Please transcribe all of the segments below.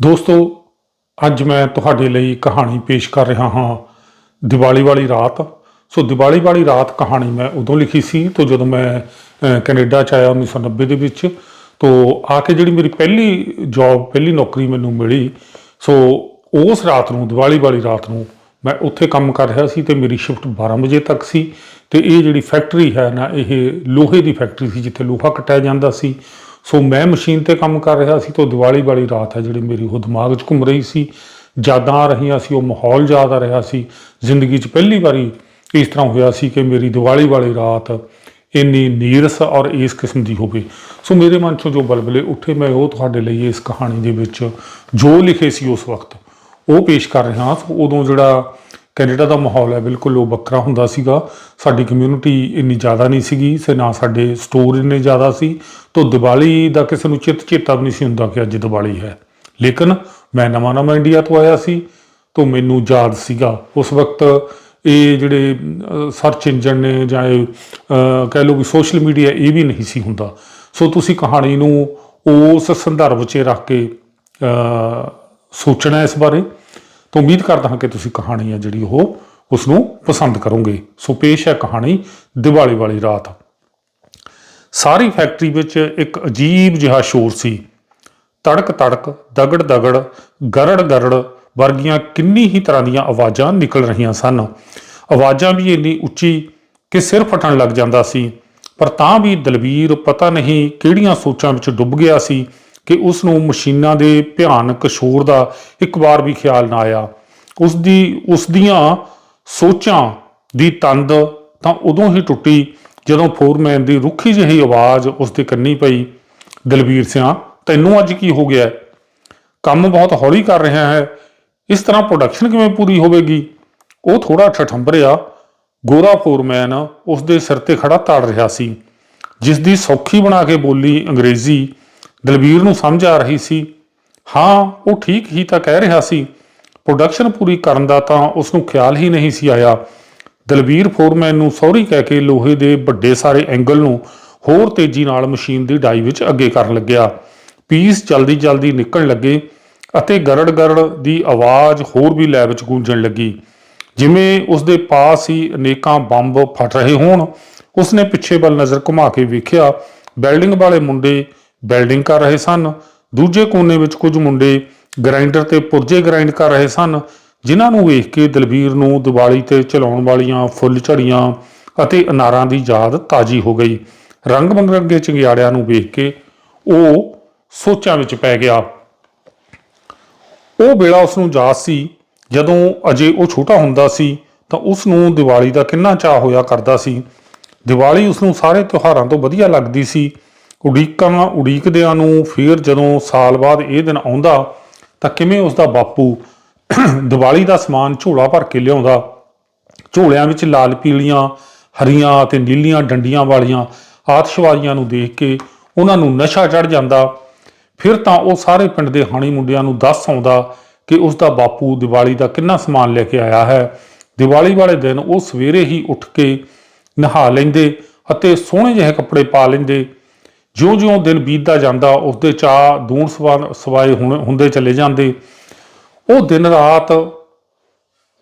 ਦੋਸਤੋ, ਅੱਜ ਮੈਂ ਤੁਹਾਡੇ ਲਈ ਕਹਾਣੀ ਪੇਸ਼ ਕਰ ਰਿਹਾ ਹਾਂ। ਦੀਵਾਲੀ ਵਾਲੀ ਰਾਤ। ਸੋ ਦੀਵਾਲੀ ਵਾਲੀ ਰਾਤ ਕਹਾਣੀ ਮੈਂ ਉਦੋਂ ਲਿਖੀ ਸੀ, ਤੋਂ ਜਦੋਂ ਮੈਂ ਕੈਨੇਡਾ ਚ ਆਇਆ 1990 ਦੇ ਵਿੱਚ, ਤੋਂ ਆ ਕੇ ਜਿਹੜੀ ਮੇਰੀ ਪਹਿਲੀ ਜੌਬ ਪਹਿਲੀ ਨੌਕਰੀ ਮੈਨੂੰ ਮਿਲੀ, ਸੋ ਉਸ ਰਾਤ ਨੂੰ, ਦੀਵਾਲੀ ਵਾਲੀ ਰਾਤ ਨੂੰ ਮੈਂ ਉੱਥੇ ਕੰਮ ਕਰ ਰਿਹਾ ਸੀ ਤੇ ਮੇਰੀ ਸ਼ਿਫਟ 12 ਵਜੇ ਤੱਕ ਸੀ ਤੇ ਇਹ ਜਿਹੜੀ ਫੈਕਟਰੀ ਹੈ ਨਾ, ਇਹ ਲੋਹੇ ਦੀ ਫੈਕਟਰੀ ਸੀ, ਜਿੱਥੇ ਲੋਹਾ ਕੱਟਿਆ ਜਾਂਦਾ ਸੀ। ਸੋ ਮੈਂ ਮਸ਼ੀਨ ਤੇ ਕੰਮ ਕਰ ਰਿਹਾ ਸੀ ਤੋਂ ਦੀਵਾਲੀ ਵਾਲੀ ਰਾਤ ਹੈ ਜਿਹੜੀ ਮੇਰੀ, ਉਹ ਦਿਮਾਗ 'ਚ ਘੁੰਮ ਰਹੀ ਸੀ, ਯਾਦਾਂ ਆ ਰਹੀਆਂ ਸੀ, ਉਹ ਮਾਹੌਲ ਯਾਦ ਆ ਰਿਹਾ ਸੀ, ਜ਼ਿੰਦਗੀ 'ਚ ਪਹਿਲੀ ਵਾਰੀ ਇਸ ਤਰ੍ਹਾਂ ਹੋਇਆ ਸੀ ਕਿ ਮੇਰੀ ਦੀਵਾਲੀ ਵਾਲੀ ਰਾਤ ਇੰਨੀ ਨੀਰਸ ਔਰ ਇਸ ਕਿਸਮ ਦੀ ਹੋਵੇ। ਸੋ ਮੇਰੇ ਮਨ 'ਚੋਂ ਜੋ ਬਲਬਲੇ ਉੱਠੇ, ਮੈਂ ਉਹ ਤੁਹਾਡੇ ਲਈ ਇਸ ਕਹਾਣੀ ਦੇ ਵਿੱਚ ਜੋ ਲਿਖੇ ਸੀ ਉਸ ਵਕਤ ਉਹ ਪੇਸ਼ ਕਰ ਰਿਹਾ। ਹਾਂ ਉਦੋਂ ਜਿਹੜਾ ਕੈਨੇਡਾ ਦਾ ਮਾਹੌਲ ਹੈ, ਬਿਲਕੁਲ ਉਹ ਵੱਖਰਾ ਹੁੰਦਾ ਸੀਗਾ। ਸਾਡੀ ਕਮਿਊਨਿਟੀ ਇੰਨੀ ਜ਼ਿਆਦਾ ਨਹੀਂ ਸੀਗੀ ਸੇ ਨਾ ਸਾਡੇ ਸਟੋਰ ਇੰਨੇ ਜ਼ਿਆਦਾ ਸੀ। ਤੋਂ ਦੀਵਾਲੀ ਦਾ ਕਿਸੇ ਨੂੰ ਚਿੱਤ ਚੇਤਾ ਵੀ ਨਹੀਂ ਸੀ ਹੁੰਦਾ ਕਿ ਅੱਜ ਦੀਵਾਲੀ ਹੈ। ਲੇਕਿਨ ਮੈਂ ਨਵਾਂ ਨਵਾਂ ਇੰਡੀਆ ਤੋਂ ਆਇਆ ਸੀ, ਤੋਂ ਮੈਨੂੰ ਯਾਦ ਸੀਗਾ। ਉਸ ਵਕਤ ਇਹ ਜਿਹੜੇ ਸਰਚ ਇੰਜਨ ਨੇ ਜਾਂ ਇਹ ਕਹਿ ਲਓ ਕਿ ਸੋਸ਼ਲ ਮੀਡੀਆ ਇਹ ਵੀ ਨਹੀਂ ਸੀ ਹੁੰਦਾ। ਸੋ ਤੁਸੀਂ ਕਹਾਣੀ ਨੂੰ ਉਸ ਸੰਦਰਭ 'ਚ ਰੱਖ ਕੇ ਸੋਚਣਾ ਇਸ ਬਾਰੇ। ਤਾਂ ਉਮੀਦ ਕਰਦਾ ਹਾਂ ਕਿ ਤੁਸੀਂ ਕਹਾਣੀ ਹੈ ਜਿਹੜੀ ਉਹ ਉਸ ਨੂੰ ਪਸੰਦ ਕਰੋਗੇ। ਸੋ ਪੇਸ਼ ਹੈ ਕਹਾਣੀ ਦੀਵਾਲੀ ਵਾਲੀ ਰਾਤ। ਸਾਰੀ ਫੈਕਟਰੀ ਵਿੱਚ ਇੱਕ ਅਜੀਬ ਜਿਹਾ ਸ਼ੋਰ ਸੀ। ਤੜਕ ਤੜਕ, ਦਗੜ ਦਗੜ, ਗਰੜ ਗਰੜ ਵਰਗੀਆਂ ਕਿੰਨੀ ਹੀ ਤਰ੍ਹਾਂ ਦੀਆਂ ਆਵਾਜ਼ਾਂ ਨਿਕਲ ਰਹੀਆਂ ਸਨ। ਆਵਾਜ਼ਾਂ ਵੀ ਇੰਨੀ ਉੱਚੀ ਕਿ ਸਿਰ ਫਟਣ ਲੱਗ ਜਾਂਦਾ ਸੀ, ਪਰ ਤਾਂ ਵੀ ਦਲਬੀਰ ਪਤਾ ਨਹੀਂ ਕਿਹੜੀਆਂ ਸੋਚਾਂ ਵਿੱਚ ਡੁੱਬ ਗਿਆ ਸੀ। ਕਿ ਉਸ ਨੂੰ ਮਸ਼ੀਨਾਂ ਦੇ ਭਿਆਨਕ ਸ਼ੋਰ ਦਾ ਇੱਕ ਵਾਰ ਵੀ ਖਿਆਲ ਨਾ ਆਇਆ। ਉਸ ਦੀ ਉਸ ਦੀਆਂ ਸੋਚਾਂ ਦੀ ਤੰਦ ਤਾਂ ਉਦੋਂ ਹੀ ਟੁੱਟੀ ਜਦੋਂ ਫੋਰਮੈਨ ਦੀ ਰੁੱਖੀ ਜਿਹੀ ਆਵਾਜ਼ ਉਸ ਦੇ ਕੰਨੀ ਪਈ, ਦਲਬੀਰ ਸਿਆਂ, ਤੈਨੂੰ ਅੱਜ ਕੀ ਹੋ ਗਿਆ? ਕੰਮ ਬਹੁਤ ਹੌਲੀ ਕਰ ਰਿਹਾ ਹੈ। ਇਸ ਤਰ੍ਹਾਂ ਪ੍ਰੋਡਕਸ਼ਨ ਕਿਵੇਂ ਪੂਰੀ ਹੋਵੇਗੀ? ਉਹ ਥੋੜਾ ਠਠੰਬਰਿਆ। ਗੋਰਾ ਫੋਰਮੈਨ ਉਸ ਦੇ ਸਿਰ ਤੇ ਖੜਾ ਤੜ ਰਿਹਾ ਸੀ ਜਿਸ ਦੀ ਸੌਖੀ ਬਣਾ ਕੇ ਬੋਲੀ ਅੰਗਰੇਜ਼ੀ ਦਲਬੀਰ ਨੂੰ ਸਮਝ ਆ ਰਹੀ ਸੀ। ਹਾਂ, ਉਹ ਠੀਕ ਹੀ ਤਾਂ ਕਹਿ ਰਿਹਾ ਸੀ। ਪ੍ਰੋਡਕਸ਼ਨ ਪੂਰੀ ਕਰਨ ਦਾ ਤਾਂ ਉਸ ਨੂੰ ਖਿਆਲ ਹੀ ਨਹੀਂ ਸੀ ਆਇਆ। ਦਲਬੀਰ ਫੋਰਮੈਨ ਨੂੰ ਸੌਰੀ ਕਹਿ ਕੇ ਲੋਹੇ ਦੇ ਵੱਡੇ ਸਾਰੇ ਐਂਗਲ ਨੂੰ ਹੋਰ ਤੇਜ਼ੀ ਨਾਲ ਮਸ਼ੀਨ ਦੀ ਡਾਈ ਵਿੱਚ ਅੱਗੇ ਕਰਨ ਲੱਗਿਆ। ਪੀਸ ਜਲਦੀ ਜਲਦੀ ਨਿਕਲਣ ਲੱਗੇ ਅਤੇ ਗਰੜ ਗਰੜ ਦੀ ਆਵਾਜ਼ ਹੋਰ ਵੀ ਲੈਬ ਵਿੱਚ ਗੂੰਜਣ ਲੱਗੀ। ਜਿਵੇਂ ਉਸ ਦੇ ਪਾਸ ਹੀ ਅਨੇਕਾਂ ਬੰਬ ਫਟ ਰਹੇ ਹੋਣ, ਉਸਨੇ ਪਿੱਛੇ ਵੱਲ ਨਜ਼ਰ ਘੁਮਾ ਕੇ ਵੇਖਿਆ, ਬਿਲਡਿੰਗ ਵਾਲੇ ਮੁੰਡੇ ਬਿਲਡਿੰਗ ਕਰ ਰਹੇ ਸਨ। ਦੂਜੇ ਕੋਨੇ ਵਿੱਚ ਕੁਝ ਮੁੰਡੇ ਗ੍ਰਾਈਂਡਰ ਤੇ ਪੁਰਜੇ ਗ੍ਰਾਈਂਡ ਕਰ ਰਹੇ ਸਨ, ਜਿਨ੍ਹਾਂ ਨੂੰ ਵੇਖ ਕੇ ਦਲਬੀਰ ਨੂੰ ਦੀਵਾਲੀ ਤੇ ਚਲਾਉਣ ਵਾਲੀਆਂ ਫੁੱਲ ਝੜੀਆਂ ਅਤੇ ਅਨਾਰਾਂ ਦੀ ਯਾਦ ਤਾਜੀ ਹੋ ਗਈ। ਰੰਗ ਬਰੰਗੇ ਚਿੰਗਿਆੜਿਆਂ ਨੂੰ ਵੇਖ ਕੇ ਉਹ ਸੋਚਾਂ ਵਿੱਚ ਪੈ ਗਿਆ। ਉਹ ਵੇਲਾ ਉਸ ਨੂੰ ਯਾਦ ਸੀ। ਜਦੋਂ ਅਜੇ ਉਹ ਛੋਟਾ ਹੁੰਦਾ ਸੀ, ਤਾਂ ਉਸ ਨੂੰ ਦੀਵਾਲੀ ਦਾ ਕਿੰਨਾ ਚਾਹ ਹੋਇਆ ਕਰਦਾ ਸੀ। ਦੀਵਾਲੀ ਉਸ ਨੂੰ ਸਾਰੇ ਤਿਉਹਾਰਾਂ ਤੋਂ ਵਧੀਆ ਲੱਗਦੀ ਸੀ। ਉਡੀਕਾਂ ਉਡੀਕਦਿਆਂ ਨੂੰ ਫਿਰ ਜਦੋਂ ਸਾਲ ਬਾਅਦ ਇਹ ਦਿਨ ਆਉਂਦਾ, ਤਾਂ ਕਿਵੇਂ ਉਸ ਦਾ ਬਾਪੂ ਦੀਵਾਲੀ ਦਾ ਸਮਾਨ ਝੋਲਾ ਭਰ ਕੇ ਲਿਆਉਂਦਾ? ਝੋਲਿਆਂ ਵਿੱਚ ਲਾਲ ਪੀਲੀਆਂ, ਹਰੀਆਂ ਅਤੇ ਨੀਲੀਆਂ ਡੰਡੀਆਂ ਵਾਲੀਆਂ ਆਤਿਸ਼ਬਾਜ਼ੀਆਂ ਨੂੰ ਦੇਖ ਕੇ ਉਹਨਾਂ ਨੂੰ ਨਸ਼ਾ ਚੜ ਜਾਂਦਾ। ਫਿਰ ਤਾਂ ਉਹ ਸਾਰੇ ਪਿੰਡ ਦੇ ਹਾਣੀ ਮੁੰਡਿਆਂ ਨੂੰ ਦੱਸ ਆਉਂਦਾ ਕਿ ਉਸ ਦਾ ਬਾਪੂ ਦੀਵਾਲੀ ਦਾ ਕਿੰਨਾ ਸਮਾਨ ਲੈ ਕੇ ਆਇਆ ਹੈ। ਦੀਵਾਲੀ ਵਾਲੇ ਦਿਨ ਉਹ ਸਵੇਰੇ ਹੀ ਉੱਠ ਕੇ ਨਹਾ ਲੈਂਦੇ ਅਤੇ ਸੋਹਣੇ ਜਿਹੇ ਕੱਪੜੇ ਪਾ ਲੈਂਦੇ। ਜਿਉਂ-ਜਿਉਂ ਦਿਨ ਬੀਤਦਾ ਜਾਂਦਾ ਉਸ ਦੇ ਚਾਹ ਦੂਣ ਸਵਾ- ਸਵਾਏ ਹੁਣ- ਹੁੰਦੇ ਚਲੇ ਜਾਂਦੇ। ਉਹ ਦਿਨ ਰਾਤ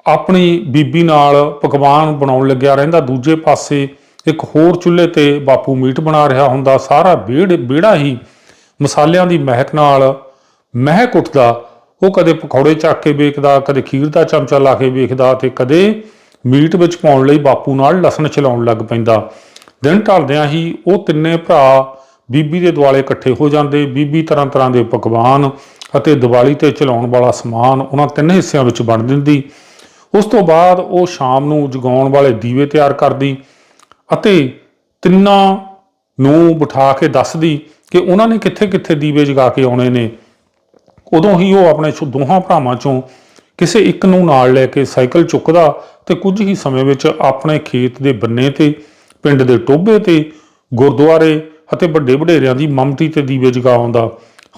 ਆਪਣੀ ਬੀਬੀ ਨਾਲ ਪਕਵਾਨ ਬਣਾਉਣ ਲੱਗਿਆ ਰਹਿੰਦਾ। ਦੂਜੇ ਪਾਸੇ ਇੱਕ ਹੋਰ ਚੁੱਲ੍ਹੇ ਤੇ ਬਾਪੂ ਮੀਟ ਬਣਾ ਰਿਹਾ ਹੁੰਦਾ। ਸਾਰਾ ਵਿਹੜ ਵਿਹੜਾ ਹੀ ਮਸਾਲਿਆਂ ਦੀ ਮਹਿਕ ਨਾਲ ਮਹਿਕ ਉੱਠਦਾ। ਉਹ ਕਦੇ ਪਕੌੜੇ ਚੱਕ ਕੇ ਵੇਖਦਾ, ਕਦੇ ਖੀਰ ਦਾ ਚਮਚਾ ਲਾ ਕੇ ਵੇਖਦਾ ਤੇ ਕਦੇ ਮੀਟ ਵਿੱਚ ਪਾਉਣ ਲਈ ਬਾਪੂ ਨਾਲ ਲਸਣ ਛਿਲਾਉਣ ਲੱਗ ਪੈਂਦਾ। ਦਿਨ ਢਲਦਿਆਂ ਹੀ ਉਹ ਤਿੰਨੇ ਭਰਾ ਬੀਬੀ ਦੇ ਦੁਆਲੇ ਇਕੱਠੇ ਹੋ ਜਾਂਦੇ, ਬੀਬੀ ਤਰ੍ਹਾਂ ਤਰ੍ਹਾਂ ਦੇ ਪਕਵਾਨ ਅਤੇ ਦੀਵਾਲੀ ਤੇ ਚਲਾਉਣ ਵਾਲਾ ਸਮਾਨ ਉਹਨਾਂ ਤਿੰਨ ਹਿੱਸਿਆਂ ਵਿੱਚ ਵੰਡ ਦਿੰਦੀ। ਉਸ ਤੋਂ ਬਾਅਦ ਉਹ ਸ਼ਾਮ ਨੂੰ ਜਗਾਉਣ ਵਾਲੇ ਦੀਵੇ ਤਿਆਰ ਕਰਦੀ ਅਤੇ ਤਿੰਨਾਂ ਨੂੰ ਬਿਠਾ ਕੇ ਦੱਸਦੀ ਕਿ ਉਹਨਾਂ ਨੇ ਕਿੱਥੇ-ਕਿੱਥੇ ਦੀਵੇ ਜਗਾ ਕੇ ਆਉਣੇ ਨੇ। ਉਦੋਂ ਹੀ ਉਹ ਆਪਣੇ ਦੋਹਾਂ ਭਰਾਵਾਂ ਚੋਂ ਕਿਸੇ ਇੱਕ ਨੂੰ ਨਾਲ ਲੈ ਕੇ ਸਾਈਕਲ ਚੁੱਕਦਾ ਤੇ ਕੁਝ ਹੀ ਸਮੇਂ ਵਿੱਚ ਆਪਣੇ ਖੇਤ ਦੇ ਬੰਨੇ ਤੇ, ਪਿੰਡ ਦੇ ਟੋਭੇ ਤੇ, ਗੁਰਦੁਆਰੇ ਅਤੇ ਵੱਡੇ ਵਡੇਰਿਆਂ ਦੀ ਮਮਤੀ ਤੇ ਦੀਵੇ ਜਗਾ ਆਉਂਦਾ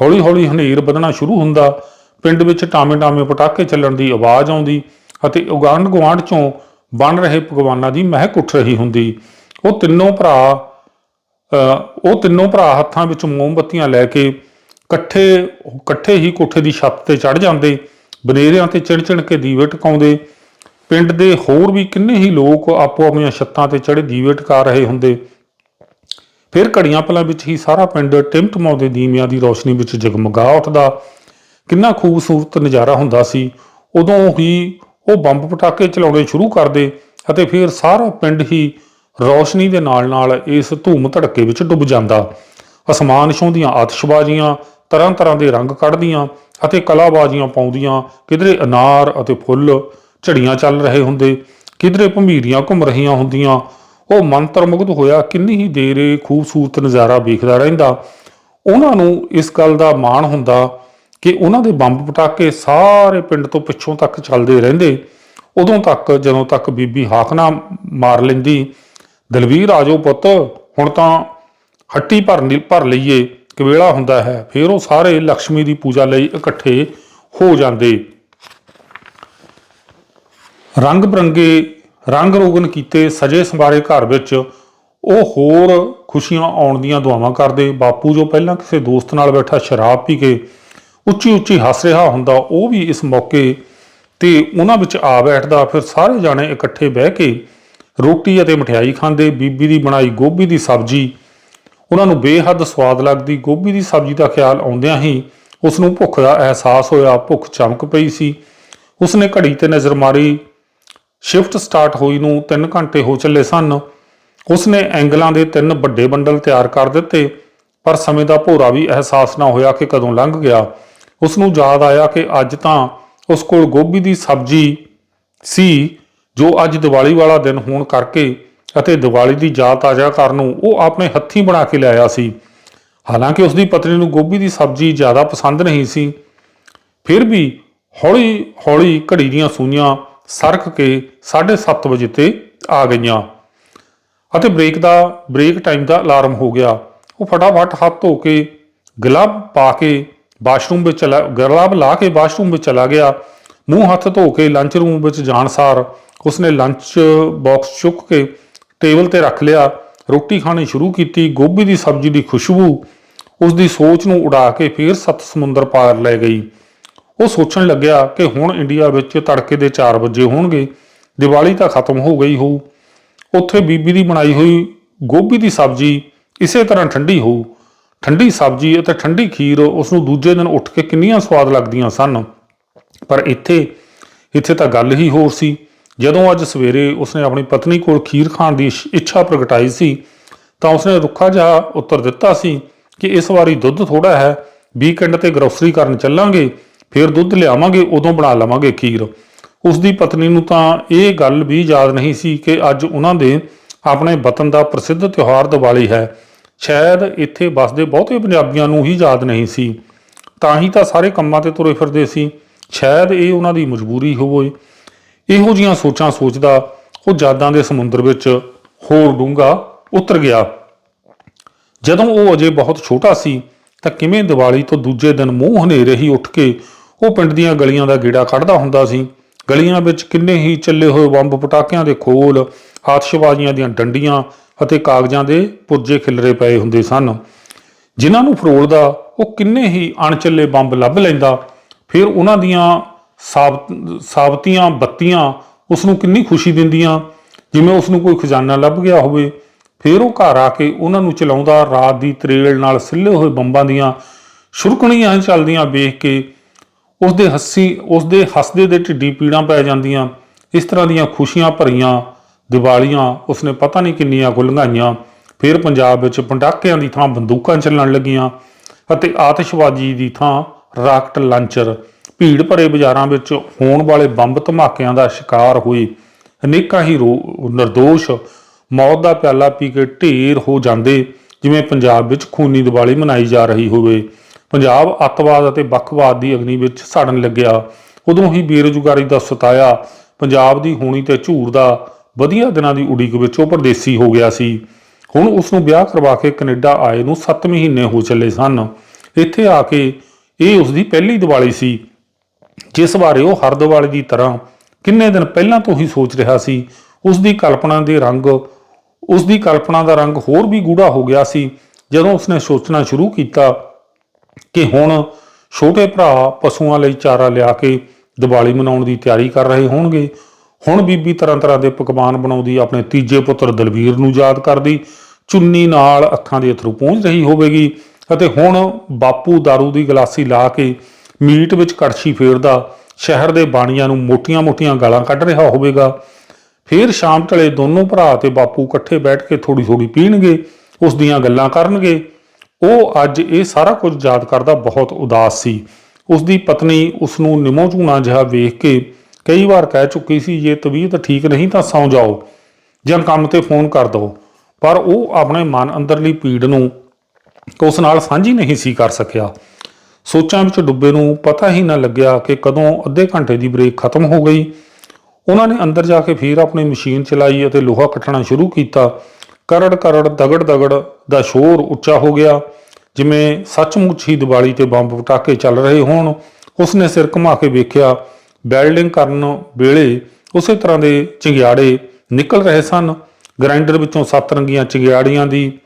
ਹੌਲੀ-ਹੌਲੀ ਹਨੇਰ ਵਧਣਾ ਸ਼ੁਰੂ ਹੁੰਦਾ। ਪਿੰਡ ਵਿੱਚ ਟਾਮੇ-ਟਾਮੇ ਪਟਾਕੇ ਚੱਲਣ ਦੀ ਆਵਾਜ਼ ਆਉਂਦੀ ਅਤੇ ਉਗਾਂਡ ਗੁਆਂਢ ਚੋਂ ਬਣ ਰਹੇ ਪਕਵਾਨਾਂ ਦੀ ਮਹਿਕ ਉੱਠ ਰਹੀ ਹੁੰਦੀ। ਉਹ ਤਿੰਨੋਂ ਭਰਾ ਅ, ਉਹ ਤਿੰਨੋਂ ਭਰਾ ਹੱਥਾਂ ਵਿੱਚ ਮੋਮਬੱਤੀਆਂ ਲੈ ਕੇ ਇਕੱਠੇ ਇਕੱਠੇ ਹੀ ਕੋਠੇ ਦੀ ਛੱਤ ਤੇ ਚੜ ਜਾਂਦੇ। ਬਨੇਰਿਆਂ ਤੇ ਚਿਣ ਚਿਣ ਕੇ ਦੀਵੇ ਟਿਕਾਉਂਦੇ। ਪਿੰਡ ਦੇ ਹੋਰ ਵੀ ਕਿੰਨੇ ਹੀ ਲੋਕ ਆਪੋ ਆਪਣੀਆਂ ਛੱਤਾਂ ਤੇ ਚੜੇ ਦੀਵੇ ਟਿਕਾ ਰਹੇ ਹੁੰਦੇ। ਫਿਰ ਘੜੀਆਂ ਪਲਾਂ ਵਿੱਚ ਹੀ ਸਾਰਾ ਪਿੰਡ ਟਿਮਟਮਾਉਂਦੇ ਦੀਵਿਆਂ ਦੀ ਰੌਸ਼ਨੀ ਵਿੱਚ ਜਗਮਗਾ ਉੱਠਦਾ। ਕਿੰਨਾ ਖੂਬਸੂਰਤ ਨਜ਼ਾਰਾ ਹੁੰਦਾ ਸੀ। ਉਦੋਂ ਹੀ ਉਹ ਬੰਬ ਪਟਾਕੇ ਚਲਾਉਣੇ ਸ਼ੁਰੂ ਕਰਦੇ ਅਤੇ ਫਿਰ ਸਾਰਾ ਪਿੰਡ ਹੀ ਰੌਸ਼ਨੀ ਦੇ ਨਾਲ-ਨਾਲ ਇਸ ਧੂਮ ਧੜਕੇ ਵਿੱਚ ਡੁੱਬ ਜਾਂਦਾ। ਅਸਮਾਨ ਛੋਂਦੀਆਂ ਆਤਿਸ਼ਬਾਜ਼ੀਆਂ ਤਰ੍ਹਾਂ ਤਰ੍ਹਾਂ ਦੇ ਰੰਗ ਕੱਢਦੀਆਂ ਅਤੇ ਕਲਾਬਾਜ਼ੀਆਂ ਪਾਉਂਦੀਆਂ। ਕਿਧਰੇ ਅਨਾਰ ਅਤੇ ਫੁੱਲ ਝੜੀਆਂ ਚੱਲ ਰਹੇ ਹੁੰਦੇ, ਕਿਧਰੇ ਭੰਬੀਰੀਆਂ ਘੁੰਮ ਰਹੀਆਂ ਹੁੰਦੀਆਂ। ਉਹ ਮੰਤਰਮੁਗਧ ਹੋਇਆ ਕਿੰਨੀ ਹੀ ਦੇਰ ਇਹ ਖੂਬਸੂਰਤ ਨਜ਼ਾਰਾ ਵੇਖਦਾ ਰਹਿੰਦਾ। ਉਹਨਾਂ ਨੂੰ ਇਸ ਗੱਲ ਦਾ ਮਾਣ ਹੁੰਦਾ ਕਿ ਉਹਨਾਂ ਦੇ ਬੰਬ ਪਟਾਕੇ ਸਾਰੇ ਪਿੰਡ ਤੋਂ ਪਿੱਛੋਂ ਤੱਕ ਚੱਲਦੇ ਰਹਿੰਦੇ। ਉਦੋਂ ਤੱਕ, ਜਦੋਂ ਤੱਕ ਬੀਬੀ ਹਾਕਨਾ ਮਾਰ ਲੈਂਦੀ, ਦਲਵੀਰ ਆਜੋ ਪੁੱਤ, ਹੁਣ ਤਾਂ ਹੱਟੀ ਭਰ ਭਰ ਲਈਏ, ਕਵੇਲਾ ਹੁੰਦਾ ਹੈ। ਫਿਰ ਉਹ ਸਾਰੇ ਲక్ష్ਮੀ ਦੀ ਪੂਜਾ ਲਈ ਇਕੱਠੇ ਹੋ ਜਾਂਦੇ। ਰੰਗ ਬਰੰਗੇ ਰੰਗ ਰੋਗਨ ਕੀਤੇ ਸਜੇ ਸੰਭਾਰੇ ਘਰ ਵਿੱਚ ਉਹ ਹੋਰ ਖੁਸ਼ੀਆਂ ਆਉਣ ਦੀਆਂ ਦੁਆਵਾਂ ਕਰਦੇ। ਬਾਪੂ ਜੋ ਪਹਿਲਾਂ ਕਿਸੇ ਦੋਸਤ ਨਾਲ ਬੈਠਾ ਸ਼ਰਾਬ ਪੀ ਕੇ ਉੱਚੀ ਉੱਚੀ ਹੱਸ ਰਿਹਾ ਹੁੰਦਾ, ਉਹ ਵੀ ਇਸ ਮੌਕੇ ਤੇ ਉਹਨਾਂ ਵਿੱਚ ਆ ਬੈਠਦਾ। ਫਿਰ ਸਾਰੇ ਜਾਣੇ ਇਕੱਠੇ ਬਹਿ ਕੇ ਰੋਟੀ ਅਤੇ ਮਠਿਆਈ ਖਾਂਦੇ। ਬੀਬੀ ਦੀ ਬਣਾਈ ਗੋਭੀ ਦੀ ਸਬਜ਼ੀ, ਉਹਨਾਂ ਨੂੰ ਬੇਹੱਦ ਸਵਾਦ ਲੱਗਦੀ। ਗੋਭੀ ਦੀ ਸਬਜ਼ੀ ਦਾ ਖਿਆਲ ਆਉਂਦਿਆਂ ਹੀ ਉਸ ਨੂੰ ਭੁੱਖ ਦਾ ਅਹਿਸਾਸ ਹੋਇਆ। ਭੁੱਖ ਚਮਕ ਪਈ ਸੀ। ਉਸਨੇ ਘੜੀ ਤੇ ਨਜ਼ਰ ਮਾਰੀ। ਸ਼ਿਫਟ ਸਟਾਰਟ ਹੋਈ ਨੂੰ 3 ਘੰਟੇ ਹੋ ਚੱਲੇ ਸਨ। ਉਸਨੇ ਐਂਗਲਾਂ ਦੇ ਤਿੰਨ ਵੱਡੇ ਬੰਡਲ ਤਿਆਰ ਕਰ ਦਿੱਤੇ, ਪਰ ਸਮੇਂ ਦਾ ਭੋਰਾ ਵੀ ਅਹਿਸਾਸ ਨਾ ਹੋਇਆ ਕਿ ਕਦੋਂ ਲੰਘ ਗਿਆ। ਉਸ ਨੂੰ ਯਾਦ ਆਇਆ ਕਿ ਅੱਜ ਤਾਂ ਉਸ ਕੋਲ ਗੋਭੀ ਦੀ ਸਬਜ਼ੀ ਸੀ, ਜੋ ਅੱਜ ਦੀਵਾਲੀ ਵਾਲਾ ਦਿਨ ਹੋਣ ਕਰਕੇ ਅਤੇ ਦੀਵਾਲੀ ਦੀ ਯਾਦ ਤਾਜ਼ਾ ਕਰਨ ਨੂੰ ਉਹ ਆਪਣੇ ਹੱਥੀਂ ਬਣਾ ਕੇ ਲਿਆਇਆ ਸੀ। ਹਾਲਾਂਕਿ ਉਸ ਦੀ ਪਤਨੀ ਨੂੰ ਗੋਭੀ ਦੀ ਸਬਜ਼ੀ ਜ਼ਿਆਦਾ ਪਸੰਦ ਨਹੀਂ ਸੀ। ਫਿਰ ਵੀ ਹੌਲੀ ਹੌਲੀ ਘੜੀ ਦੀਆਂ ਸੂਈਆਂ ਸਰਕ ਕੇ 7:30 ਵਜੇ ਤੇ ਆ ਗਈਆਂ। ਅਤੇ ਬ੍ਰੇਕ ਦਾ ਬ੍ਰੇਕ ਟਾਈਮ ਦਾ ਅਲਾਰਮ ਹੋ ਗਿਆ। ਉਹ ਫਟਾਫਟ ਹੱਥ ਧੋ ਕੇ ਗਲਵ ਪਾ ਕੇ ਵਾਸ਼ਰੂਮ ਵਿੱਚ ਚਲਾ ਗਲਵ ਲਾ ਕੇ ਵਾਸ਼ਰੂਮ ਵਿੱਚ ਚਲਾ ਗਿਆ। ਮੂੰਹ ਹੱਥ ਧੋ ਕੇ ਲੰਚ ਰੂਮ ਵਿੱਚ ਜਾਣ ਸਾਰ ਉਸਨੇ ਲੰਚ ਬਾਕਸ ਚੁੱਕ ਕੇ ਟੇਬਲ ਤੇ ਰੱਖ ਲਿਆ। ਰੋਟੀ ਖਾਣੀ ਸ਼ੁਰੂ ਕੀਤੀ। ਗੋਭੀ ਦੀ ਸਬਜ਼ੀ ਦੀ ਖੁਸ਼ਬੂ ਉਸ ਦੀ ਸੋਚ ਨੂੰ ਉਡਾ ਕੇ ਫੇਰ ਸੱਤ ਸਮੁੰਦਰ ਪਾਰ ਲੈ ਗਈ। ਉਹ ਸੋਚਣ ਲੱਗਿਆ ਕਿ ਹੁਣ ਇੰਡੀਆ ਵਿੱਚ ਤੜਕੇ ਦੇ 4 ਵਜੇ ਹੋਣਗੇ, ਦੀਵਾਲੀ ਤਾਂ ਖਤਮ ਹੋ ਗਈ ਹੋਊ। ਉੱਥੇ ਬੀਬੀ ਦੀ ਬਣਾਈ ਹੋਈ ਗੋਭੀ ਦੀ ਸਬਜ਼ੀ ਇਸੇ ਤਰ੍ਹਾਂ ਠੰਡੀ ਹੋਊ। ਠੰਡੀ ਸਬਜ਼ੀ ਅਤੇ ਠੰਡੀ ਖੀਰ ਉਸ ਨੂੰ ਦੂਜੇ ਦਿਨ ਉੱਠ ਕੇ ਕਿੰਨੀਆਂ ਸਵਾਦ ਲੱਗਦੀਆਂ ਸਨ। ਪਰ ਇੱਥੇ ਇੱਥੇ ਤਾਂ ਗੱਲ ਹੀ ਹੋਰ ਸੀ। ਜਦੋਂ ਅੱਜ ਸਵੇਰੇ ਉਸਨੇ ਆਪਣੀ ਪਤਨੀ ਕੋਲ ਖੀਰ ਖਾਣ ਦੀ ਇਛ- ਇੱਛਾ ਪ੍ਰਗਟਾਈ ਸੀ, ਤਾਂ ਉਸਨੇ ਰੁੱਖਾ ਜਿਹਾ ਉੱਤਰ ਦਿੱਤਾ ਸੀ ਕਿ ਇਸ ਵਾਰੀ ਦੁੱਧ ਥੋੜਾ ਹੈ ਵੀਕਐਂਡ ਤੇ ਗਰੋਸਰੀ ਕਰਨ ਚੱਲਾਂਗੇ। ਫਿਰ ਦੁੱਧ ਲਿਆਵਾਂਗੇ, ਉਦੋਂ ਬਣਾ ਲਵਾਂਗੇ ਖੀਰ। ਉਸ ਦੀ ਪਤਨੀ ਨੂੰ ਤਾਂ ਇਹ ਗੱਲ ਵੀ ਯਾਦ ਨਹੀਂ ਸੀ ਕਿ ਅੱਜ ਉਹਨਾਂ ਦੇ ਆਪਣੇ ਵਤਨ ਦਾ ਪ੍ਰਸਿੱਧ ਤਿਉਹਾਰ ਦੀਵਾਲੀ ਹੈ। ਸ਼ਾਇਦ ਇੱਥੇ ਵੱਸਦੇ ਬਹੁਤੇ ਪੰਜਾਬੀਆਂ ਨੂੰ ਹੀ ਯਾਦ ਨਹੀਂ ਸੀ। ਤਾਂ ਹੀ ਤਾਂ ਸਾਰੇ ਕੰਮਾਂ ਤੇ ਤੁਰੇ ਫਿਰਦੇ ਸੀ। ਸ਼ਾਇਦ ਇਹ ਉਹਨਾਂ ਦੀ ਮਜਬੂਰੀ ਹੋਵੇ। ਇਹੋ ਜੀਆਂ ਸੋਚਾਂ ਸੋਚਦਾ ਉਹ ਯਾਦਾਂ ਦੇ ਸਮੁੰਦਰ ਵਿੱਚ ਹੋਰ ਡੂੰਘਾ ਉਤਰ ਗਿਆ। ਜਦੋਂ ਉਹ ਅਜੇ ਬਹੁਤ ਛੋਟਾ ਸੀ, ਤਾਂ ਕਿਵੇਂ ਦੀਵਾਲੀ ਤੋਂ ਦੂਜੇ ਦਿਨ ਮੂੰਹ ਹਨੇਰੇ ਹੀ ਉੱਠ ਕੇ ਉਹ ਪਿੰਡ ਦੀਆਂ ਗਲੀਆਂ ਦਾ ਗੇੜਾ ਕੱਢਦਾ ਹੁੰਦਾ ਸੀ। ਗਲੀਆਂ ਵਿੱਚ ਕਿੰਨੇ ਹੀ ਚੱਲੇ ਹੋਏ ਬੰਬ ਪਟਾਕਿਆਂ ਦੇ ਖੋਲ ਆਤਿਸ਼ਬਾਜ਼ੀਆਂ ਦੀਆਂ ਡੰਡੀਆਂ ਅਤੇ ਕਾਗਜ਼ਾਂ ਦੇ ਪੁਰਜੇ ਖਿਲਰੇ ਪਏ ਹੁੰਦੇ ਸਨ। ਜਿਨ੍ਹਾਂ ਨੂੰ ਫਰੋਲਦਾ, ਉਹ ਕਿੰਨੇ ਹੀ ਅਣਚੱਲੇ ਬੰਬ ਲੱਭ ਲੈਂਦਾ। ਫਿਰ ਉਹਨਾਂ ਦੀਆਂ ਸਾਬਤ ਸਾਬਤੀਆਂ, ਬੱਤੀਆਂ ਉਸ ਨੂੰ ਕਿੰਨੀ ਖੁਸ਼ੀ ਦਿੰਦੀਆਂ, ਜਿਵੇਂ ਉਸ ਨੂੰ ਕੋਈ ਖਜ਼ਾਨਾ ਲੱਭ ਗਿਆ ਹੋਵੇ। ਫਿਰ ਉਹ ਘਰ ਆ ਕੇ ਉਹਨਾਂ ਨੂੰ ਚਲਾਉਂਦਾ, ਰਾਤ ਦੀ ਤਰੇਲ ਨਾਲ ਸਿੱਲੇ ਹੋਏ ਬੰਬਾਂ ਦੀਆਂ ਸ਼ੁਰਕਣੀਆਂ ਚੱਲਦੀਆਂ ਵੇਖ ਕੇ ਉਸ ਦੇ ਹੱਸੀ ਉਸ ਦੇ ਹੱਸਦੇ ਦੇ ਢਿੱਡੀ ਪੀੜਾਂ ਪੈ ਜਾਂਦੀਆਂ, ਇਸ ਤਰ੍ਹਾਂ ਦੀਆਂ ਖੁਸ਼ੀਆਂ ਭਰੀਆਂ ਦੀਵਾਲੀਆਂ, ਉਸਨੇ ਪਤਾ ਨਹੀਂ ਕਿੰਨੀਆਂ ਗੁਲੰਘਾਈਆਂ ਫਿਰ ਪੰਜਾਬ ਵਿੱਚ ਪਟਾਕਿਆਂ ਦੀ ਥਾਂ ਬੰਦੂਕਾਂ ਚੱਲਣ ਲੱਗੀਆਂ ਅਤੇ ਆਤਿਸ਼ਬਾਜ਼ੀ ਦੀ ਥਾਂ ਰਾਕਟ ਲਾਂਚਰ। ਭੀੜ ਭਰੇ ਬਾਜ਼ਾਰਾਂ ਵਿੱਚ ਹੋਣ ਵਾਲੇ ਬੰਬ ਧਮਾਕਿਆਂ ਦਾ ਸ਼ਿਕਾਰ ਹੋਏ ਅਨੇਕਾਂ ਹੀ ਰੋ- ਨਿਰਦੋਸ਼, ਮੌਤ ਦਾ ਪਿਆਲਾ ਪੀ ਕੇ ਢੇਰ ਹੋ ਜਾਂਦੇ, ਜਿਵੇਂ ਪੰਜਾਬ ਵਿੱਚ ਖੂਨੀ ਦੀਵਾਲੀ ਮਨਾਈ ਜਾ ਰਹੀ ਹੋਵੇ। ਪੰਜਾਬ ਅੱਤਵਾਦ ਅਤੇ ਵੱਖਵਾਦ ਦੀ ਅਗਨੀ ਵਿੱਚ ਸੜਨ ਲੱਗਿਆ। ਉਦੋਂ ਹੀ ਬੇਰੁਜ਼ਗਾਰੀ ਦਾ ਸਤਾਇਆ। ਪੰਜਾਬ ਦੀ ਹੋਣੀ ਤੇ ਝੂਰ ਦਾ ਵਧੀਆ ਦਿਨਾਂ ਦੀ ਉਡੀਕ ਵਿੱਚ ਉਹ ਪਰਦੇਸੀ ਹੋ ਗਿਆ ਸੀ। ਹੁਣ ਉਸ ਨੂੰ ਵਿਆਹ ਕਰਵਾ ਕੇ ਕੈਨੇਡਾ ਆਏ ਨੂੰ 7 ਮਹੀਨੇ ਹੋ ਚੱਲੇ ਸਨ। ਇੱਥੇ ਆ ਕੇ ਇਹ ਉਸ ਦੀ ਪਹਿਲੀ ਦੀਵਾਲੀ ਸੀ, ਜਿਸ ਬਾਰੇ ਉਹ ਹਰ ਦੀਵਾਲੀ ਦੀ ਤਰ੍ਹਾਂ ਕਿੰਨੇ ਦਿਨ ਪਹਿਲਾਂ ਤੋਂ ਹੀ ਸੋਚ ਰਿਹਾ ਸੀ। ਉਸ ਦੀ ਕਲਪਨਾ ਦੇ ਰੰਗ ਉਸ ਦੀ ਕਲਪਨਾ ਦਾ ਰੰਗ ਹੋਰ ਵੀ ਗੂੜਾ ਹੋ ਗਿਆ ਸੀ। ਜਦੋਂ ਉਸਨੇ ਸੋਚਣਾ ਸ਼ੁਰੂ ਕੀਤਾ ਕਿ ਹੁਣ ਛੋਟੇ ਭਰਾ ਪਸ਼ੂਆਂ ਲਈ ਚਾਰਾ ਲਿਆ ਕੇ ਦੀਵਾਲੀ ਮਨਾਉਣ ਦੀ ਤਿਆਰੀ ਕਰ ਰਹੇ ਹੋਣਗੇ। ਹੁਣ ਬੀਬੀ ਤਰ੍ਹਾਂ ਤਰ੍ਹਾਂ ਦੇ ਪਕਵਾਨ ਬਣਾਉਂਦੀ, ਆਪਣੇ ਤੀਜੇ ਪੁੱਤਰ ਦਲਵੀਰ ਨੂੰ ਯਾਦ ਕਰਦੀ, ਚੁੰਨੀ ਨਾਲ ਅੱਖਾਂ ਦੇ ਅਥਰੂ ਪਹੁੰਚ ਰਹੀ ਹੋਵੇਗੀ ਅਤੇ ਹੁਣ ਬਾਪੂ दारू ਦੀ ਗਲਾਸੀ ਲਾ ਕੇ ਮੀਟ ਵਿੱਚ ਕੜਛੀ ਫੇਰਦਾ ਸ਼ਹਿਰ ਦੇ ਬਾਣੀਆਂ ਨੂੰ ਮੋਟੀਆਂ-ਮੋਟੀਆਂ ਗਾਲਾਂ ਕੱਢ ਰਿਹਾ ਹੋਵੇਗਾ। ਫਿਰ ਸ਼ਾਮ ਢਲੇ ਦੋਨੋਂ ਭਰਾ ਤੇ ਬਾਪੂ ਇਕੱਠੇ ਬੈਠ ਕੇ ਥੋੜੀ ਥੋੜੀ ਪੀਣਗੇ, ਉਸ ਦੀਆਂ ਗੱਲਾਂ ਕਰਨਗੇ। ਉਹ ਅੱਜ ਇਹ ਸਾਰਾ ਕੁਝ ਯਾਦ ਕਰਦਾ ਬਹੁਤ ਉਦਾਸ ਸੀ। ਉਸ ਦੀ ਪਤਨੀ ਉਸ ਨੂੰ ਨਿਮੋ ਝੂਣਾ ਜਿਹਾ ਵੇਖ ਕੇ ਕਈ ਵਾਰ ਕਹਿ ਚੁੱਕੀ ਸੀ, ਜੇ ਤਬੀਅਤ ਠੀਕ ਨਹੀਂ ਤਾਂ ਸੌਂ ਜਾਓ ਜਾਂ ਕੰਮ ਤੇ ਫੋਨ ਕਰ ਦਿਓ ਪਰ ਉਹ ਆਪਣੇ ਮਨ ਅੰਦਰਲੀ ਪੀੜ ਨੂੰ ਉਸ ਨਾਲ ਸਾਂਝੀ ਨਹੀਂ ਸੀ ਕਰ ਸਕਿਆ। ਸੋਚਾਂ ਵਿੱਚ ਡੁੱਬੇ ਨੂੰ ਪਤਾ ਹੀ ਨਾ ਲੱਗਿਆ ਕਿ ਕਦੋਂ ਅੱਧੇ ਘੰਟੇ ਦੀ ਬ੍ਰੇਕ ਖਤਮ ਹੋ ਗਈ। ਉਹਨਾਂ ਨੇ ਅੰਦਰ ਜਾ ਕੇ ਫਿਰ ਆਪਣੀ ਮਸ਼ੀਨ ਚਲਾਈ ਅਤੇ ਲੋਹਾ ਕੱਟਣਾ ਸ਼ੁਰੂ ਕੀਤਾ। ਕਰੜ ਕਰੜ ਦਗੜ ਦਗੜ ਦਾ ਸ਼ੋਰ ਉੱਚਾ ਹੋ ਗਿਆ। ਜਿਵੇਂ ਸੱਚਮੁੱਚ ਹੀ ਦੀਵਾਲੀ ਤੇ ਬੰਬ ਪਟਾਕੇ ਚੱਲ ਰਹੇ ਹੋਣ, ਉਸਨੇ ਸਿਰ ਘੁਮਾ ਕੇ ਵੇਖਿਆ, ਬੈਲਡਿੰਗ ਕਰਨ ਵੇਲੇ ਉਸੇ ਤਰ੍ਹਾਂ ਦੇ ਚਿੰਗਿਆੜੇ ਨਿਕਲ ਰਹੇ ਸਨ। ਗ੍ਰਾਈਂਡਰ ਵਿੱਚੋਂ ਸੱਤ ਰੰਗੀਆਂ ਚਿੰਗਿਆੜੀਆਂ ਦੀ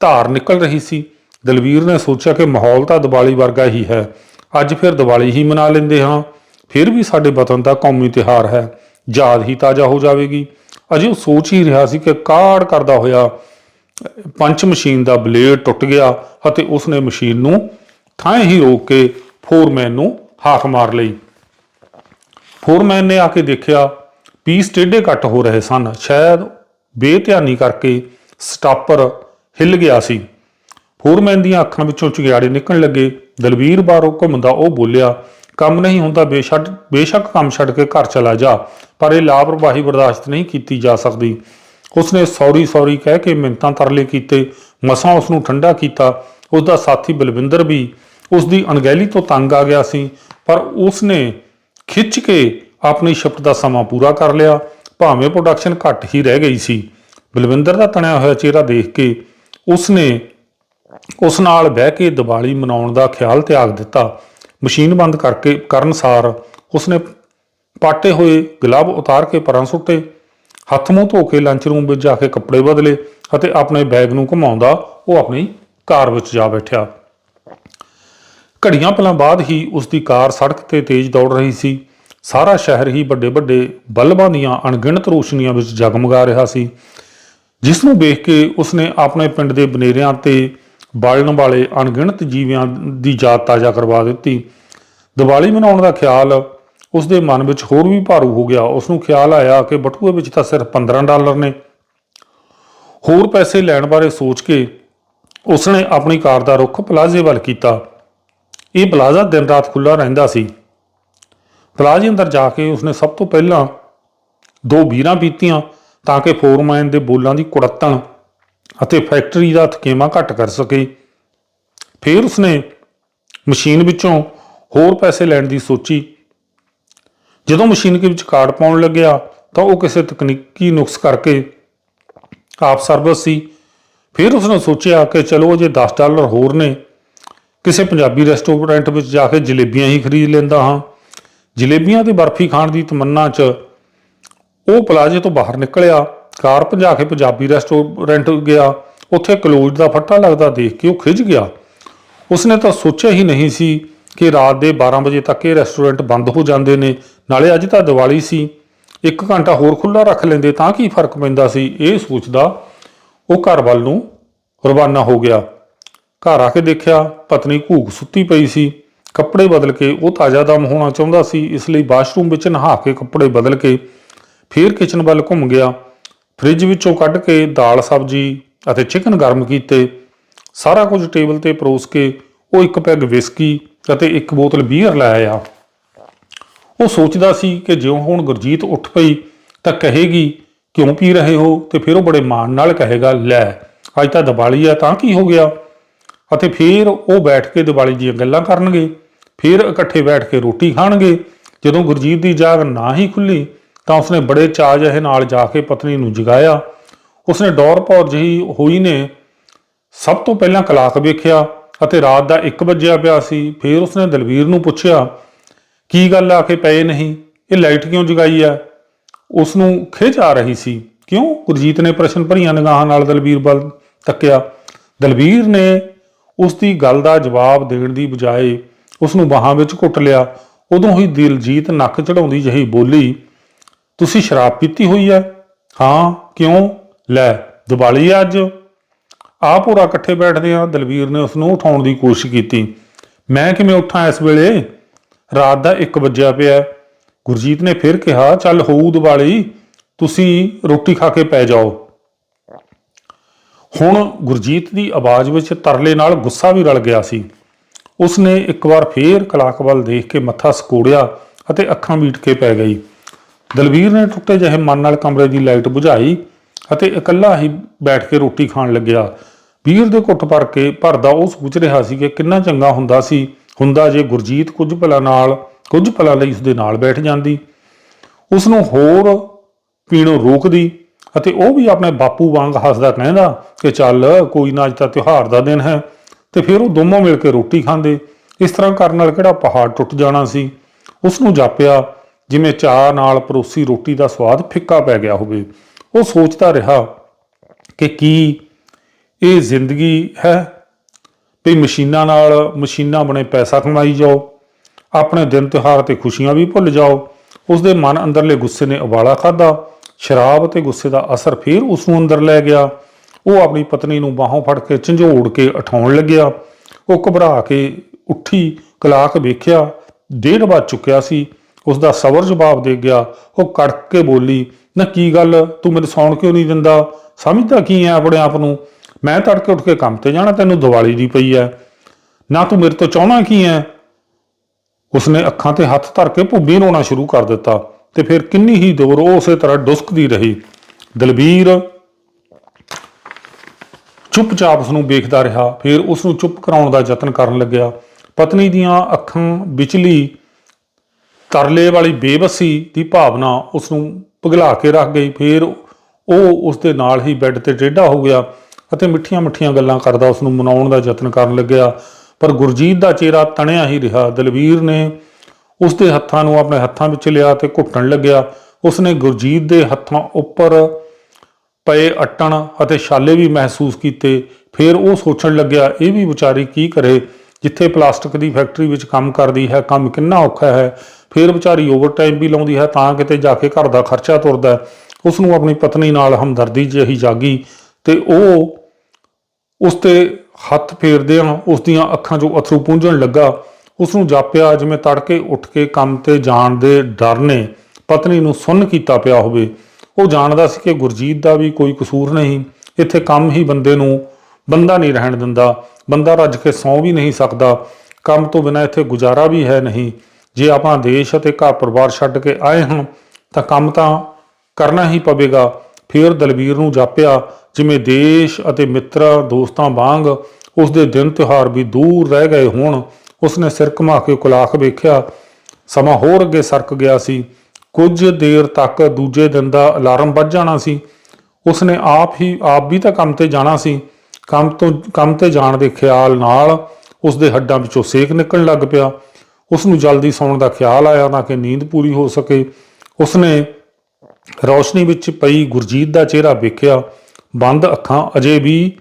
ਧਾਰ ਨਿਕਲ ਰਹੀ ਸੀ। ਦਲਵੀਰ ਨੇ ਸੋਚਿਆ ਕਿ ਮਾਹੌਲ ਤਾਂ ਦੀਵਾਲੀ ਵਰਗਾ ਹੀ ਹੈ। ਅੱਜ ਫਿਰ ਦੀਵਾਲੀ ਹੀ ਮਨਾ ਲੈਂਦੇ ਹਾਂ। ਫਿਰ ਵੀ ਸਾਡੇ ਵਤਨ ਦਾ ਕੌਮੀ ਤਿਉਹਾਰ ਹੈ। ਯਾਦ ਹੀ ਤਾਜ਼ਾ ਹੋ ਜਾਵੇਗੀ। ਅਜੇ ਉਹ ਸੋਚ ਹੀ ਰਿਹਾ ਸੀ ਕਿ ਕਾੜ ਕਰਦਾ ਹੋਇਆ ਪੰਚ ਮਸ਼ੀਨ ਦਾ ਬਲੇਡ ਟੁੱਟ ਗਿਆ ਅਤੇ ਉਸਨੇ ਮਸ਼ੀਨ ਨੂੰ ਥਾਂ ਹੀ ਰੋਕ ਕੇ ਫੋਰਮੈਨ ਨੂੰ ਹਾਕ ਮਾਰ ਲਈ। ਫੋਰਮੈਨ ਨੇ ਆ ਕੇ ਦੇਖਿਆ, ਪੀਸ ਟੇਢੇ ਕੱਟ ਹੋ ਰਹੇ ਸਨ। ਸ਼ਾਇਦ ਬੇਧਿਆਨੀ ਕਰਕੇ ਸਟਾਪਰ ਹਿੱਲ ਗਿਆ ਸੀ। ਫੋਰਮੈਨ ਦੀਆਂ ਅੱਖਾਂ ਵਿੱਚੋਂ ਚੁਗਿਆੜੇ ਨਿਕਲਣ ਲੱਗੇ। ਦਲਵੀਰ ਬਾਹਰੋਂ ਘੁੰਮਦਾ ਉਹ ਬੋਲਿਆ ਕੰਮ ਨਹੀਂ ਹੁੰਦਾ, ਬੇਸ਼ੱਕ ਬੇਸ਼ੱਕ ਕੰਮ ਛੱਡ ਕੇ ਘਰ ਚਲਾ ਜਾ, ਪਰ ਇਹ ਲਾਪਰਵਾਹੀ ਬਰਦਾਸ਼ਤ ਨਹੀਂ ਕੀਤੀ ਜਾ ਸਕਦੀ। ਉਸਨੇ ਸੌਰੀ ਸੌਰੀ ਕਹਿ ਕੇ ਮਿੰਤਾਂ ਤਰਲੇ ਕੀਤੇ, ਮਸਾਂ ਉਸ ਨੂੰ ਠੰਡਾ ਕੀਤਾ। ਉਸ ਦਾ ਸਾਥੀ ਬਲਵਿੰਦਰ ਵੀ ਉਸ ਦੀ ਅਣਗਹਿਲੀ ਤੋਂ ਤੰਗ ਆ ਗਿਆ ਸੀ, ਪਰ ਉਸਨੇ ਖਿੱਚ ਕੇ ਆਪਣੀ ਸ਼ਿਫਟ ਦਾ ਸਮਾਂ ਪੂਰਾ ਕਰ ਲਿਆ। ਭਾਵੇਂ ਪ੍ਰੋਡਕਸ਼ਨ ਘੱਟ ਹੀ ਰਹਿ ਗਈ ਸੀ। ਬਲਵਿੰਦਰ ਦਾ ਤਣਿਆ ਹੋਇਆ ਚਿਹਰਾ ਦੇਖ ਕੇ ਉਸਨੇ ਉਸ ਨਾਲ ਬਹਿ ਕੇ ਦੀਵਾਲੀ ਮਨਾਉਣ ਦਾ ਖਿਆਲ ਤਿਆਗ ਦਿੱਤਾ। ਮਸ਼ੀਨ ਬੰਦ ਕਰਕੇ ਕਰਨ ਸਾਰ ਉਸਨੇ ਪਾਟੇ ਹੋਏ ਗਲਵ ਉਤਾਰ ਕੇ ਪਰਾਂ ਸੁੱਟੇ, ਹੱਥ ਮੂੰਹ ਧੋ ਕੇ ਲੰਚ ਰੂਮ ਵਿੱਚ ਜਾ ਕੇ ਕੱਪੜੇ ਬਦਲੇ ਅਤੇ ਆਪਣੇ ਬੈਗ ਨੂੰ ਘੁਮਾਉਂਦਾ ਉਹ ਆਪਣੀ ਕਾਰ ਵਿੱਚ ਜਾ ਬੈਠਿਆ। ਘੜੀਆਂ ਪਲਾਂ ਬਾਅਦ ਹੀ ਉਸ ਦੀ ਕਾਰ ਸੜਕ ਤੇ ਤੇਜ਼ ਦੌੜ ਰਹੀ ਸੀ। ਸਾਰਾ ਸ਼ਹਿਰ ਹੀ ਵੱਡੇ ਵੱਡੇ ਬਲਬਾਂ ਦੀਆਂ ਅਣਗਿਣਤ ਰੋਸ਼ਨੀਆਂ ਵਿੱਚ ਜਗਮਗਾ ਰਿਹਾ ਸੀ, ਜਿਸ ਨੂੰ ਵੇਖ ਕੇ ਉਸਨੇ ਆਪਣੇ ਪਿੰਡ ਦੇ ਬਨੇਰਿਆਂ ਤੇ ਬਾਲਣ ਵਾਲੇ ਅਣਗਿਣਤ ਜੀਵਿਆਂ ਦੀ ਯਾਦ ਤਾਜ਼ਾ ਕਰਵਾ ਦਿੱਤੀ। ਦੀਵਾਲੀ ਮਨਾਉਣ ਦਾ ਖਿਆਲ ਉਸ ਦੇ ਮਨ ਵਿੱਚ ਹੋਰ ਵੀ ਭਾਰੂ ਹੋ ਗਿਆ। ਉਸ ਨੂੰ ਖਿਆਲ ਆਇਆ ਕਿ ਬਟੂਏ ਵਿੱਚ ਤਾਂ ਸਿਰਫ 15 ਡਾਲਰ ਨੇ। ਹੋਰ ਪੈਸੇ ਲੈਣ ਬਾਰੇ ਸੋਚ ਕੇ ਉਸਨੇ ਆਪਣੀ ਕਾਰ ਦਾ ਰੁੱਖ ਪਲਾਜ਼ੇ ਵੱਲ ਕੀਤਾ। ਇਹ ਪਲਾਜ਼ਾ ਦਿਨ ਰਾਤ ਖੁੱਲਾ ਰਹਿੰਦਾ ਸੀ। ਪਲਾਜ਼ੇ ਅੰਦਰ ਜਾ ਕੇ ਉਸਨੇ ਸਭ ਤੋਂ ਪਹਿਲਾਂ ਦੋ ਬੀਰਾਂ ਪੀਤੀਆਂ ਤਾਂ ਕਿ ਫੋਰਮੈਨ ਦੇ ਬੋਲਾਂ ਦੀ ਕੁੜੱਤਣ ਅਤੇ ਫੈਕਟਰੀ ਦਾ ਥਕੇਮਾ ਘੱਟ ਕਰ ਸਕੇ। ਫਿਰ ਉਸਨੇ ਮਸ਼ੀਨ ਵਿੱਚੋਂ ਹੋਰ ਪੈਸੇ ਲੈਣ ਦੀ ਸੋਚੀ। ਜਦੋਂ ਮਸ਼ੀਨ ਦੇ ਵਿੱਚ ਕਾਰਡ ਪਾਉਣ ਲੱਗਿਆ, ਤਾਂ ਉਹ ਕਿਸੇ ਤਕਨੀਕੀ ਨੁਕਸ ਕਰਕੇ ਆਪ ਸਰਵਿਸ ਸੀ। ਫਿਰ ਉਸਨੇ ਸੋਚਿਆ ਕਿ ਚਲੋ ਜੇ 10 ਡਾਲਰ ਹੋਰ ਨੇ। ਕਿਸੇ ਪੰਜਾਬੀ ਰੈਸਟੋਰੈਂਟ ਵਿੱਚ ਜਾ ਕੇ ਜਲੇਬੀਆਂ ਹੀ ਖਰੀਦ ਲੈਂਦਾ ਹਾਂ। ਜਲੇਬੀਆਂ ਤੇ ਬਰਫੀ ਖਾਣ ਦੀ ਤਮੰਨਾ 'ਚ ਉਹ ਪਲਾਜ਼ੇ ਤੋਂ ਬਾਹਰ ਨਿਕਲਿਆ। ਕਾਰ ਭਜਾ ਕੇ ਪੰਜਾਬੀ ਰੈਸਟੋਰੈਂਟ ਗਿਆ, ਉੱਥੇ ਕਲੋਜ਼ ਦਾ ਫੱਟਾ ਲੱਗਦਾ ਦੇਖ ਕੇ ਉਹ ਖਿੱਚ ਗਿਆ। ਉਸਨੇ ਤਾਂ ਸੋਚਿਆ ਹੀ ਨਹੀਂ ਸੀ ਕਿ ਰਾਤ ਦੇ 12 ਵਜੇ ਤੱਕ ਇਹ ਰੈਸਟੋਰੈਂਟ ਬੰਦ ਹੋ ਜਾਂਦੇ ਨੇ, ਨਾਲੇ ਅੱਜ ਤਾਂ ਦੀਵਾਲੀ ਸੀ। ਇੱਕ ਘੰਟਾ ਹੋਰ ਖੁੱਲਾ ਰੱਖ ਲੈਂਦੇ ਤਾਂ ਕੀ ਫ਼ਰਕ ਪੈਂਦਾ ਸੀ? ਇਹ ਸੋਚਦਾ ਉਹ ਘਰ ਵੱਲ ਨੂੰ ਰਵਾਨਾ ਹੋ ਗਿਆ। ਘਰ ਆ ਕੇ ਦੇਖਿਆ ਪਤਨੀ ਘੂਕ ਸੁੱਤੀ ਪਈ ਸੀ। ਕੱਪੜੇ ਬਦਲ ਕੇ ਉਹ ਤਾਜ਼ਾ ਦਮ ਹੋਣਾ ਚਾਹੁੰਦਾ ਸੀ, ਇਸ ਲਈ ਵਾਸ਼ਰੂਮ ਵਿੱਚ ਨਹਾ ਕੇ ਕੱਪੜੇ ਬਦਲ ਕੇ ਫਿਰ ਕਿਚਨ ਵੱਲ ਘੁੰਮ ਗਿਆ। ਫ੍ਰਿਜ ਵਿੱਚੋਂ ਕੱਢ ਕੇ ਦਾਲ, ਸਬਜ਼ੀ ਅਤੇ ਚਿਕਨ ਗਰਮ ਕੀਤੇ। ਸਾਰਾ ਕੁਝ ਟੇਬਲ ਤੇ ਪਰੋਸ ਕੇ ਉਹ ਇੱਕ ਪੈਗ ਵਿਸਕੀ ਅਤੇ ਇੱਕ ਬੋਤਲ ਬੀਅਰ ਲੈ ਆਇਆ। ਉਹ ਸੋਚਦਾ ਸੀ ਕਿ ਜਿਉਂ ਹੁਣ ਗੁਰਜੀਤ ਉੱਠ ਪਈ ਤਾਂ ਕਹੇਗੀ, ਕਿਉਂ ਪੀ ਰਹੇ ਹੋ? ਤੇ ਫਿਰ ਉਹ ਬੜੇ ਮਾਣ ਨਾਲ ਕਹੇਗਾ, ਲੈ, ਅੱਜ ਤਾਂ ਦੀਵਾਲੀ ਆ, ਤਾਂ ਕੀ ਹੋ ਗਿਆ? ਅਤੇ ਫਿਰ ਉਹ ਬੈਠ ਕੇ ਦੀਵਾਲੀ ਦੀਆਂ ਗੱਲਾਂ ਕਰਨਗੇ। ਫਿਰ ਇਕੱਠੇ ਬੈਠ ਕੇ ਰੋਟੀ ਖਾਣਗੇ। ਜਦੋਂ ਗੁਰਜੀਤ ਦੀ ਜਾਗ ਨਾ ਹੀ ਖੁੱਲੀ ਤਾਂ ਉਸਨੇ ਬੜੇ ਚਾਅ ਜਹੇ ਨਾਲ ਜਾ ਕੇ ਪਤਨੀ ਨੂੰ ਜਗਾਇਆ। ਉਸਨੇ ਡੌਰ ਪੌਰ ਜਿਹੀ ਹੋਈ ਨੇ ਸਭ ਤੋਂ ਪਹਿਲਾਂ ਕਲਾਕ ਵੇਖਿਆ ਅਤੇ ਰਾਤ ਦਾ 1 ਵਜਿਆ ਪਿਆ ਸੀ, ਫਿਰ ਉਸਨੇ ਦਲਵੀਰ ਨੂੰ ਪੁੱਛਿਆ, ਕੀ ਗੱਲ ਆ ਕੇ ਪਏ ਨਹੀਂ? ਇਹ ਲਾਈਟ ਕਿਉਂ ਜਗਾਈ ਆ? ਉਸ ਨੂੰ ਖਿੱਚ ਆ ਰਹੀ ਸੀ। ਕਿਉਂ? ਗੁਰਜੀਤ ਨੇ ਪ੍ਰਸ਼ਨ ਭਰੀਆਂ ਨਿਗਾਹਾਂ ਨਾਲ ਦਲਵੀਰ ਵੱਲ ਤੱਕਿਆ। ਦਲਵੀਰ ਨੇ ਉਸ ਦੀ ਗੱਲ ਦਾ ਜਵਾਬ ਦੇਣ ਦੀ ਬਜਾਏ ਉਸ ਨੂੰ ਬਾਹਾਂ ਵਿੱਚ ਘੁੱਟ ਲਿਆ। ਉਦੋਂ ਹੀ ਦਿਲਜੀਤ ਨੱਕ ਚੜਾਉਂਦੀ ਜਿਹੀ ਬੋਲੀ ਤੁਸੀਂ ਸ਼ਰਾਬ ਪੀਤੀ ਹੋਈ ਹੈ? ਹਾਂ, ਕਿਉਂ? ਲੈ, ਦੀਵਾਲੀ ਹੈ ਅੱਜ। ਆਪ ਪੂਰਾ ਇਕੱਠੇ ਬੈਠਦੇ ਆ ਦਲਵੀਰ ਨੇ ਉਸ ਨੂੰ ਉਠਾਉਣ ਦੀ ਕੋਸ਼ਿਸ਼ ਕੀਤੀ। ਮੈਂ ਕਿਵੇਂ ਉੱਠਾਂ ਇਸ ਵੇਲੇ? ਰਾਤ ਦਾ 1 ਵਜਿਆ ਪਿਆ ਗੁਰਜੀਤ ਨੇ ਫਿਰ ਕਿਹਾ, ਚੱਲ ਹੋਊ ਦੀਵਾਲੀ, ਤੁਸੀਂ ਰੋਟੀ ਖਾ ਕੇ ਪੈ ਜਾਓ। ਹੁਣ ਗੁਰਜੀਤ ਦੀ ਆਵਾਜ਼ ਵਿੱਚ ਤਰਲੇ ਨਾਲ ਗੁੱਸਾ ਵੀ ਰਲ ਗਿਆ ਸੀ। ਉਸਨੇ ਇੱਕ ਵਾਰ ਫੇਰ ਕਲਾਕ ਵੱਲ ਦੇਖ ਕੇ ਮੱਥਾ ਸਕੋੜਿਆ ਅਤੇ ਅੱਖਾਂ ਮੀਟ ਕੇ ਪੈ ਗਈ। ਦਲਵੀਰ ਨੇ ਟੁੱਟੇ ਜਿਹੇ ਮਨ ਨਾਲ ਕਮਰੇ ਦੀ ਲਾਈਟ ਬੁਝਾਈ ਅਤੇ ਇਕੱਲਾ ਹੀ ਬੈਠ ਕੇ ਰੋਟੀ ਖਾਣ ਲੱਗਿਆ। ਵੀਰ ਦੇ ਘੁੱਟ ਭਰ ਕੇ ਭਰਦਾ ਉਹ ਸੋਚ ਰਿਹਾ ਸੀ ਕਿ ਕਿੰਨਾ ਚੰਗਾ ਹੁੰਦਾ ਸੀ, ਹੁੰਦਾ ਜੇ ਗੁਰਜੀਤ ਕੁਝ ਪਲਾਂ ਨਾਲ, ਕੁਝ ਪਲਾਂ ਲਈ ਉਸ ਦੇ ਨਾਲ ਬੈਠ ਜਾਂਦੀ। ਉਸ ਨੂੰ ਹੋਰ ਪੀਣੋਂ ਰੋਕਦੀ ਅਤੇ ਉਹ ਵੀ ਆਪਣੇ ਬਾਪੂ ਵਾਂਗ ਹੱਸਦਾ ਕਹਿੰਦਾ ਕਿ ਚੱਲ ਕੋਈ ਨਾ ਅੱਜ ਤਾਂ ਤਿਉਹਾਰ ਦਾ ਦਿਨ ਹੈ ਤੇ ਫਿਰ ਉਹ ਦੋਨੋਂ ਮਿਲ ਕੇ ਰੋਟੀ ਖਾਂਦੇ। ਇਸ ਤਰ੍ਹਾਂ ਕਰਨ ਨਾਲ ਕਿਹੜਾ ਪਹਾੜ ਟੁੱਟ ਜਾਣਾ ਸੀ। ਉਸ ਨੂੰ ਜਾਪਿਆ ਜਿਵੇਂ ਚਾਹ ਨਾਲ ਪਰੋਸੀ ਰੋਟੀ ਦਾ ਸਵਾਦ ਫਿੱਕਾ ਪੈ ਗਿਆ ਹੋਵੇ, ਉਹ ਸੋਚਦਾ ਰਿਹਾ ਕਿ ਕੀ ਇਹ ਜ਼ਿੰਦਗੀ ਹੈ? ਵੀ ਮਸ਼ੀਨਾਂ ਨਾਲ ਮਸ਼ੀਨਾਂ ਬਣੇ ਪੈਸਾ ਕਮਾਈ ਜਾਓ, ਆਪਣੇ ਦਿਨ ਤਿਉਹਾਰ ਤੇ ਖੁਸ਼ੀਆਂ ਵੀ ਭੁੱਲ ਜਾਓ ਉਸ ਦੇ ਮਨ ਅੰਦਰਲੇ ਗੁੱਸੇ ਨੇ ਉਬਾਲਾ ਖਾਦਾ ਸ਼ਰਾਬ ਤੇ ਗੁੱਸੇ ਦਾ ਅਸਰ ਫੇਰ ਉਸ ਨੂੰ ਅੰਦਰ ਲੈ ਗਿਆ। ਉਹ ਆਪਣੀ ਪਤਨੀ ਨੂੰ ਬਾਹੋਂ ਫੜ ਕੇ ਝੰਜੋੜ ਕੇ ਉਠਾਉਣ ਲੱਗਿਆ। ਉਹ ਘਬਰਾ ਕੇ ਉੱਠੀ, ਕਲਾਕ ਵੇਖਿਆ, ਡੇਢ ਵੱਜ ਚੁੱਕਿਆ ਸੀ। ਉਸ ਦਾ ਸਬਰ ਜਵਾਬ ਦੇ ਗਿਆ। ਉਹ ਕੜਕ ਕੇ ਬੋਲੀ, ਨਾ ਕੀ ਗੱਲ? ਤੂੰ ਮੈਨੂੰ ਸੌਣ ਕਿਉਂ ਨਹੀਂ ਦਿੰਦਾ? ਸਮਝਦਾ ਕੀ ਹੈ ਆਪਣੇ ਆਪ ਨੂੰ? ਮੈਂ ਤੜਕੇ ਉੱਠ ਕੇ ਕੰਮ ਤੇ ਜਾਣਾ, ਤੈਨੂੰ ਦੀਵਾਲੀ ਦੀ ਪਈ ਹੈ ਨਾ ਤੂੰ ਮੇਰੇ ਤੋਂ ਚਾਹਣਾ ਕੀ ਹੈ ਉਸਨੇ ਅੱਖਾਂ ਤੇ ਹੱਥ ਧਰ ਕੇ ਭੁੱਬੀ ਰੋਣਾ ਸ਼ੁਰੂ ਕਰ ਦਿੱਤਾ ਤੇ ਫਿਰ ਕਿੰਨੀ ਹੀ ਦੂਰ ਉਹ ਉਸੇ ਤਰ੍ਹਾਂ ਡੁਸਕਦੀ ਰਹੀ। ਦਲਬੀਰ ਚੁੱਪਚਾਪ ਉਸ ਨੂੰ ਵੇਖਦਾ ਰਿਹਾ, ਫਿਰ ਉਸ ਨੂੰ ਚੁੱਪ ਕਰਾਉਣ ਦਾ ਯਤਨ ਕਰਨ ਲੱਗਿਆ। ਪਤਨੀ ਦੀਆਂ ਅੱਖਾਂ ਵਿਚਲੀ ਤਰਲੇ ਵਾਲੀ ਬੇਬਸੀ ਦੀ ਭਾਵਨਾ ਉਸ ਨੂੰ ਪਿਘਲਾ ਕੇ ਰੱਖ ਗਈ। ਫਿਰ ਉਹ ਉਸ ਦੇ ਨਾਲ ਹੀ ਬੈੱਡ ਤੇ ਟੇਢਾ ਹੋ ਗਿਆ ਅਤੇ ਮਿੱਠੀਆਂ-ਮਿੱਠੀਆਂ ਗੱਲਾਂ ਕਰਦਾ ਉਸ ਨੂੰ ਮਨਾਉਣ ਦਾ ਯਤਨ ਕਰਨ ਲੱਗਿਆ। ਪਰ ਗੁਰਜੀਤ ਦਾ ਚਿਹਰਾ ਤਣਿਆ ਹੀ ਰਿਹਾ। ਦਲਵੀਰ ਨੇ ਉਸ ਦੇ ਹੱਥਾਂ ਨੂੰ ਆਪਣੇ ਹੱਥਾਂ ਵਿੱਚ ਲਿਆ ਤੇ ਘੁੱਟਣ ਲੱਗਿਆ। ਉਸ ਨੇ ਗੁਰਜੀਤ ਦੇ ਹੱਥਾਂ ਉੱਪਰ ਪਏ ਅਟਣ ਅਤੇ ਛਾਲੇ ਵੀ ਮਹਿਸੂਸ ਕੀਤੇ। ਫਿਰ ਉਹ ਸੋਚਣ ਲੱਗਿਆ, ਇਹ ਵੀ ਵਿਚਾਰੀ ਕੀ ਕਰੇ? ਜਿੱਥੇ ਪਲਾਸਟਿਕ ਦੀ ਫੈਕਟਰੀ ਵਿੱਚ ਕੰਮ ਕਰਦੀ ਹੈ, ਕੰਮ ਕਿੰਨਾ ਔਖਾ ਹੈ। ਫਿਰ ਵਿਚਾਰੀ ਓਵਰਟਾਈਮ ਵੀ ਲਾਉਂਦੀ ਹੈ, ਤਾਂ ਕਿਤੇ ਜਾ ਕੇ ਘਰ ਦਾ ਖਰਚਾ ਤੁਰਦਾ ਹੈ। ਉਸ ਨੂੰ ਆਪਣੀ ਪਤਨੀ ਨਾਲ ਹਮਦਰਦੀ ਜਿਹੀ ਜਾਗੀ ਤੇ ਉਹ ਉਸ ਤੇ ਹੱਥ ਫੇਰਦਿਆਂ ਉਸ ਦੀਆਂ ਅੱਖਾਂ 'ਚੋਂ ਅਥਰੂ ਪੂੰਝਣ ਲੱਗਾ ਉਸ ਨੂੰ ਜਾਪਿਆ, ਜਿਵੇਂ ਤੜਕੇ ਉੱਠ ਕੇ ਕੰਮ ਤੇ ਜਾਣ ਦੇ ਡਰ ਨੇ, ਪਤਨੀ ਨੂੰ ਸੁੰਨ ਕੀਤਾ ਪਿਆ ਹੋਵੇ ਉਹ ਜਾਣਦਾ ਸੀ ਕਿ ਗੁਰਜੀਤ ਦਾ ਵੀ ਕੋਈ ਕਸੂਰ ਨਹੀਂ, ਇੱਥੇ ਕੰਮ ਹੀ ਬੰਦੇ ਨੂੰ ਬੰਦਾ ਨਹੀਂ ਰਹਿਣ ਦਿੰਦਾ, ਬੰਦਾ ਰੱਜ ਕੇ ਸੌਂ ਵੀ ਨਹੀਂ ਸਕਦਾ, ਕੰਮ ਤੋਂ ਬਿਨਾਂ ਇੱਥੇ ਗੁਜ਼ਾਰਾ ਵੀ ਹੈ ਨਹੀਂ ਜੇ ਆਪਾਂ ਦੇਸ਼ ਅਤੇ ਘਰ ਪਰਿਵਾਰ ਛੱਡ ਕੇ ਆਏ ਹਾਂ ਤਾਂ ਕੰਮ ਤਾਂ ਕਰਨਾ ਹੀ ਪਵੇਗਾ। ਫਿਰ ਦਲਵੀਰ ਨੂੰ ਜਾਪਿਆ, ਜਿਵੇਂ ਦੇਸ਼ ਅਤੇ ਮਿੱਤਰਾਂ, ਦੋਸਤਾਂ ਵਾਂਗ ਉਸ ਦੇ ਦਿਨ ਤਿਉਹਾਰ ਵੀ ਦੂਰ ਰਹਿ ਗਏ ਹੋਣ। ਉਸ ਨੇ ਸਿਰ ਘੁਮਾ ਕੇ ਕੁਲਾਖ ਵੇਖਿਆ। ਸਮਾਂ ਹੋਰ ਅੱਗੇ ਸਰਕ ਗਿਆ ਸੀ। ਕੁਝ ਦੇਰ ਤੱਕ ਦੂਜੇ ਦਿਨ ਦਾ ਅਲਾਰਮ ਵੱਜ ਜਾਣਾ ਸੀ। ਉਸ ਨੇ ਆਪ ਹੀ, ਆਪ ਵੀ ਤਾਂ ਕੰਮ ਤੇ ਜਾਣਾ ਸੀ। ਕੰਮ ਤੋਂ, ਕੰਮ ਤੇ ਜਾਣ ਦੇ ਖਿਆਲ ਨਾਲ ਉਸ ਦੇ ਹੱਡਾਂ ਵਿੱਚੋਂ ਸੇਕ ਨਿਕਲਣ ਲੱਗ ਪਿਆ। ਉਸ ਨੂੰ ਜਲਦੀ ਸੌਣ ਦਾ ਖਿਆਲ ਆਇਆ ਤਾਂ ਕਿ ਨੀਂਦ ਪੂਰੀ ਹੋ ਸਕੇ। ਉਸ ਨੇ ਰੌਸ਼ਨੀ ਵਿੱਚ ਪਈ ਗੁਰਜੀਤ ਦਾ ਚਿਹਰਾ ਵੇਖਿਆ। ਬੰਦ ਅੱਖਾਂ ਅਜੇ ਵੀ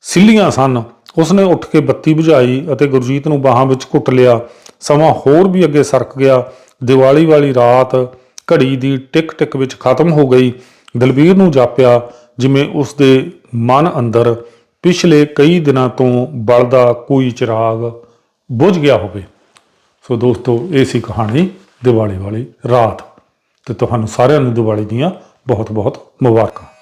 ਸਿੱਲੀਆਂ ਸਨ। ਉਸਨੇ ਉੱਠ ਕੇ ਬੱਤੀ ਬੁਝਾਈ ਅਤੇ ਗੁਰਜੀਤ ਨੂੰ ਬਾਹਾਂ ਵਿੱਚ ਘੁੱਟ ਲਿਆ। ਸਮਾਂ ਹੋਰ ਵੀ ਅੱਗੇ ਸਰਕ ਗਿਆ। ਦੀਵਾਲੀ ਵਾਲੀ ਰਾਤ ਘੜੀ ਦੀ ਟਿਕ ਟਿਕ ਵਿੱਚ ਖਤਮ ਹੋ ਗਈ। ਦਲਬੀਰ ਨੂੰ ਜਾਪਿਆ ਜਿਵੇਂ ਉਸ ਦੇ ਮਨ ਅੰਦਰ ਪਿਛਲੇ ਕਈ ਦਿਨਾਂ ਤੋਂ ਬਲਦਾ ਕੋਈ ਚਿਰਾਗ ਬੁਝ ਗਿਆ ਹੋਵੇ। ਸੋ ਦੋਸਤੋ, ਇਹ ਸੀ ਕਹਾਣੀ ਦੀਵਾਲੀ ਵਾਲੀ ਰਾਤ। ਤੇ ਤੁਹਾਨੂੰ ਸਾਰਿਆਂ ਨੂੰ ਦੀਵਾਲੀ ਦੀਆਂ ਬਹੁਤ ਬਹੁਤ ਮੁਬਾਰਕਾਂ।